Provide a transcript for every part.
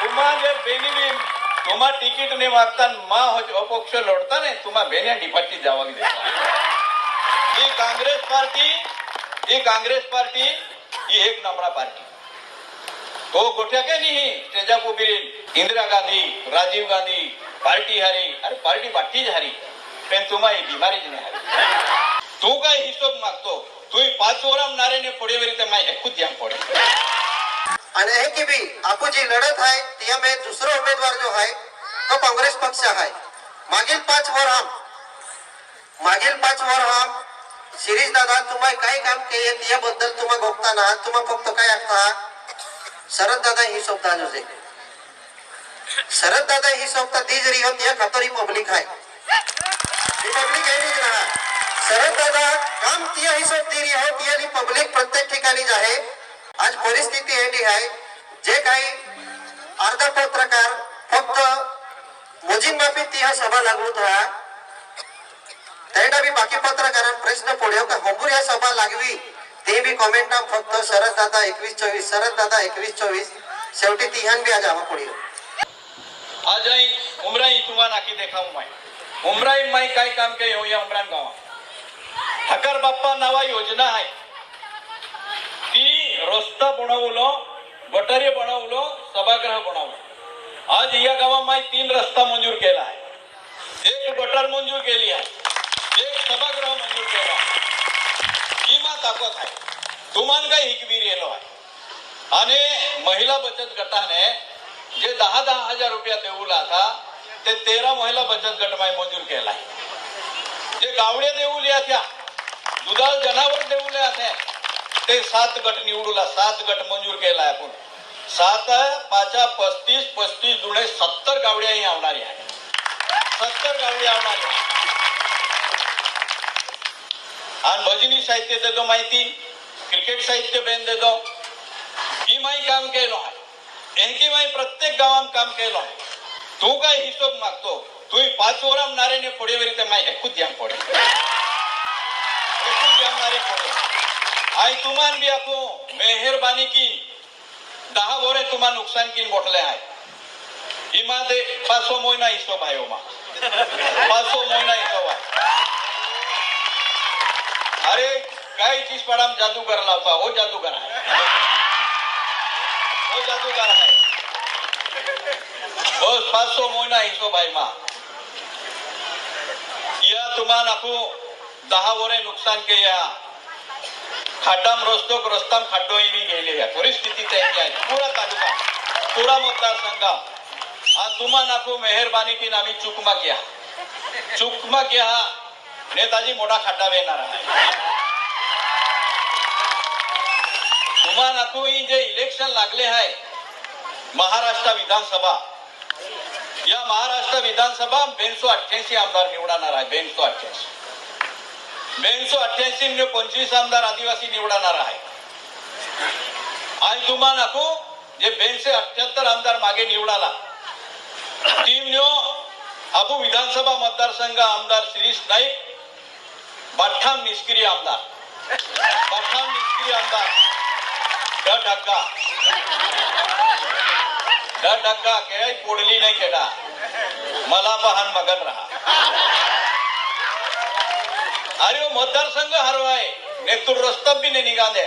तुम्हा जे बेनी बी तुम्हा तिकीट ने मागता मा हो- अपक्ष लढता ने तुम्हा बेन्या डिपाटी जावावी देता ही काँग्रेस पार्टी ही काँग्रेस पार्टी ही एक नंबरा पार्टी तो गोठ्या काय नाही त्याच्या उभी इंदिरा गांधी राजीव गांधी पार्टी हारी अरे पार्टी बाठीच हारी पण तुम्हा ही बिमारीच नाही हारी तू काय हिशोब मागतो तू ही पाच वराम नारेने पुढे वरी तर माय एकूच जाम पडे आणि हे की बी, आपण जी लढत आहे, त्यामध्ये दुसरा उमेदवार जो आहे तो काँग्रेस पक्ष आहे. मागील पाच वर हम मागील पाच वर हम शिरीष दादा तुम्हाला काय काम केले, त्याबद्दल तुम्हा बघताना तुम्हा फक्त काय आखता शरद दादा ही शब्द होते शरद दादा ही शब्द ती जरी होत या खातर ही पब्लिक ही पब्लिक आहे नाही? ना शरद दादा, काम ती हिशोब दिली हो ती आणि पब्लिक प्रत्येक ठिकाणीच आहे आज परिस्थिती एवढी आहे जे काही अर्धा पत्रकार फक्त मोजींमाफी ती हा सभा लागवत हा त्याला बी बाकी पत्रकारांना प्रश्न पडयो का हंबूर या सभा लागवी ते बी कॉमेंट फक्त शरद दादा एकवीस चोवीस शरद दादा एकवीस चोवीस. शेवटी तिहान बी आज आवा पडयो आज आई उमराई तुम्हा नाकी देखाऊ माई. उमराई माई काय काम के हो या उमरान गावा हकर बाप्पा नावा योजना आहे. ती रस्ता बनवलं गटारी बनवलं सभागृह बनवलं. आज या गावा तीन रस्ता मंजूर केला आहे. एक गटार मंजूर केली आहे. एक सभागृह मंजूर केला आहे. ही मा ताकद आहे. तुम्हाला काय हिकवीर येलो आहे. आणि महिला बचत गटाने जे दहा दहा हजार रुपया देऊला आता ते तेरा महिला बचत गट माय मंजूर केला आहे. जे गावडे देऊल्या त्या दुधाळ जनावर देऊल्या त्या ते सात गट निवडूला सात गट मंजूर केला आपण. सात पाचा पस्तीस पस्तीस दुणे सत्तर गावड्याही आवणारी आहे. सत्तर गावडी आवणारी आणि भजनी साहित्य देतो माहिती क्रिकेट साहित्य बेन देतो. ही माही काम केलो आहे. एकी माही प्रत्येक गावात काम केलो आहे. तू काय हिशोब मागतो? तू पाच वराम नारेने पुढे वरी तर माही एकूच जाम पडे एकूच जाम नारे पडे आई तुमान भी आखो मेहरबानी की। दहा बोरे तुम्हा नुकसान की बोटले आहे इमा दे पाचो मोयना हिशोब आहे ओमा पाचो मोयना हिशोब आहे अरे काय चीज पडाम जादूगर लावता हो जादूगर आहे हो जादूगर आहे बस पाचशो मोयना हिशोब आहे मा। या तुम्हा नाखू दहा वरे नुकसान के या खाड्डाम रस्तो रस्ताम खड्डो मी गेले या. परिस्थिती त्याची आहे पुरा तालुका पुरा मतदारसंघ. आज तुम्हा नाखू मेहरबानी की आम्ही चुकमा किया. चुकमा किया नेताजी मोठा खड्डा येणार आहे तुम्हा नाखू जे इलेक्शन लागले आहे महाराष्ट्र विधानसभा. या महाराष्ट्र विधानसभा बेनसो अठ्ठ्याऐंशी आमदार निवडणार आहे बेनसो अठ्ठ्याऐंशी. बेनशो अठ्ठ्याऐंशी म्हणजे पंचवीस आमदार आदिवासी निवडणार आहे. आणि तुम्हा नको जे बेनसे अठ्याहत्तर आमदार मागे निवडाला टीम न्यो आपू विधानसभा मतदारसंघ आमदार शिरीष नाईक बाठाम निष्क्रिय आमदार. बाठाम निष्क्रिय आमदार. ड ढक्का ड डग्गा केळाई पोडली नाही केडा मला पहान मगन राहा. अरे वो मतदारसंघ हरवाय नेतृत्व रस्ता भी नाही निघाले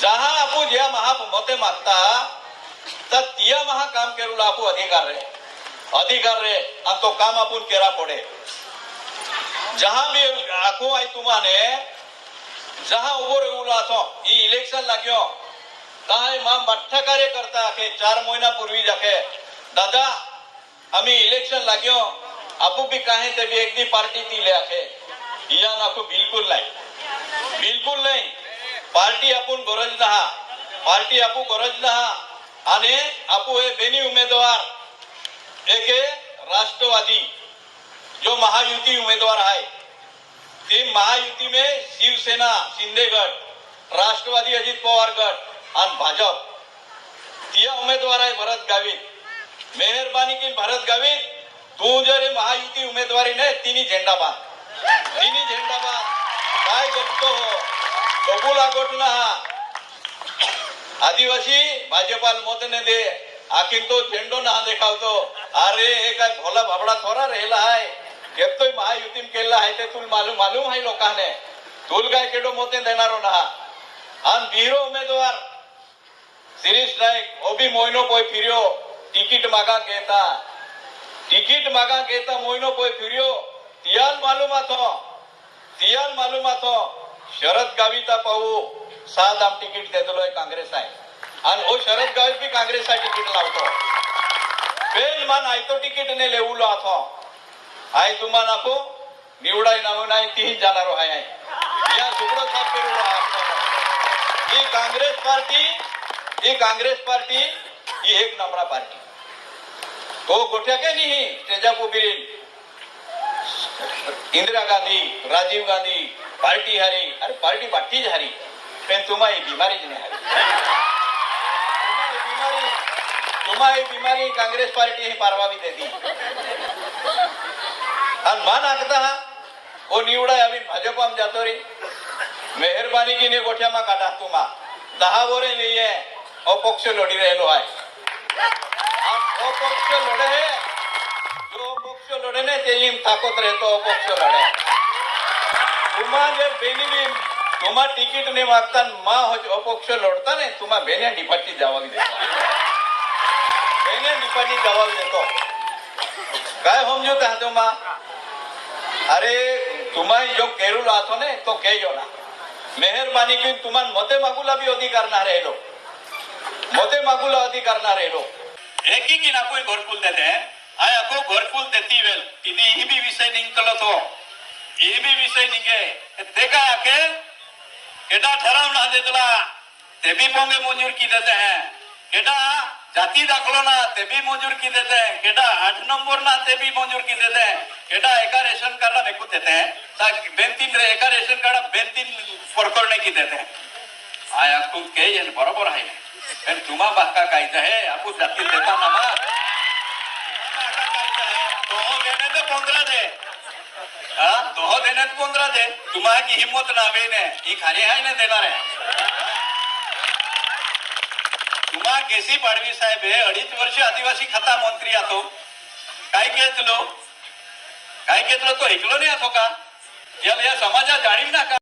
जहा आपू ज्या महा मते मागता तर तिया महा काम करूला आपू अधिकार रे। अधिकार रे आणि तो काम आपण केला पडे। जहा भी आखो आई तुम्हाने जहा उभो रेवलो असो ही इलेक्शन लाग्यो। ताय मा मठ्ठ कार्यकर्ता आखे चार महिना पूर्वी जाखे दादा आम्ही इलेक्शन लाग्यो। आपू भी कहे ते भी एक दी पार्टी ती ले आखे या नाकू बिल्कुल नहीं। बिल्कुल नहीं। पार्टी आपण गरज नहा पार्टी आपू गरज नहा आणि आपू हे बेनी उमेदवार एक राष्ट्रवादी जो महायुती उमेदवार आहे ती महायुती में शिवसेना शिंदे गट राष्ट्रवादी अजित पवार गट आणि भाजप। तिया उमेदवार आहे भरत गावित। मेहरबानी की भरत गावित। तू जर हे महायुती उमेदवारी नाही तिन्ही झेंडा बांध तिन्ही झेंडा बांध काय करतो हो बघू लागत ना हा आदिवासी भाजपाला मत ने दे आखिर तो झेंडो ना देखावतो अरे हे काय भोला बाबडा थोडा राहिला आहे केतोय महायुतीम केला आहे ते तुला मालूम मालूम आहे लोकांने तुल काय केडो मते देणारो ना आणि बिरो उमेदवार शिरीष नाईक ओबी मोयनो पोय तिकीट मागा घेता मोहिनो मागा घेता पोय फिर्यो तियाल मालूम आथो तियाल मालूम शरद गाविता पाहू सात आम तिकीट देतलोय काँग्रेस आहे आणि ओ शरद गावित बी काँग्रेस तिकीट लावतो बेल मान आयतो तिकीट ने लेवलो आथो आय तुम्हा नाको निवडाय नाव नाही तीही जाणारो हाय आहे या सुकडो साफ करू ही काँग्रेस पार्टी ही काँग्रेस पार्टी ही एक नंबरा पार्टी तो गोठ्या काय नाही? त्याच्या उभी इंदिरा गांधी राजीव गांधी पार्टी हारी. अरे पार्टी बाठीच हारी. पण तुम्हा ही नाही हारी. तुम्हा बिमारी. तुम्हा बिमारी. काँग्रेस पार्टी ही पारवावी देती. आणि मान आखता हा ओ निवडा आम्ही भाजपाम जातो रे. मेहरबानी की ने गोठ्यामा काढा तुम्हा. दहा वरे आहे अपक्ष लढी राहिलो आहे आणि अपक्ष लढे हे जो अपक्ष लढे ने ते येऊन ताकत राहतो अपक्ष लढे तुम्हा जे बेनिबी तुम्हा तिकीट ने मागता मा हो- अपक्ष लढता ने तुम्हा बेन्या डिपाटी जबाब देतो बेन्या डिपाटी जबाब देतो काय समजूत हा तुम्हा अरे तुम्हा जो केरुल आथो ने तो केयो ना मेहरबानी की तुम्हाला मते मागूला बी अधिकार ना राहिलो मते मागूला अधिकार ना राहिलो एक की ना कोई घरकुल देते आय अको घरकुल देती वेल। इदी ही भी विषय निकलो तो। ये भी विषय निघे ते काय आके? केडा ठराव ना देतला ते भी पोंगे मंजूर की देते हैं। केडा जाती दाखलो ना ते भी मंजूर की देते हैं। केडा आठ नंबर ना ते भी मंजूर की देते हैं। केडा एका रेशन कार्ड भेकू देते हैं। ता- बेन तीन रे- एका रेशन कार्ड बेन तीन पडकडणे की देते हैं। आय आपण के येन बरोबर आहे पण तुम्हा बाका कायचं आहे आपण जाती देता ना बा दोहो देण्यात ते पंधरा दे। हा? दोहो देणे ते दे। तुम्हा की हिंमत नावे ने। ही खाली आहे ना देणार आहे तुम्हा केसी पाडवी साहेब हे अडीच वर्ष आदिवासी खाता मंत्री आतो काय घेतलो काय घेतलो तो ऐकलो नाही आतो का। याला या समाजात जाणीव ना का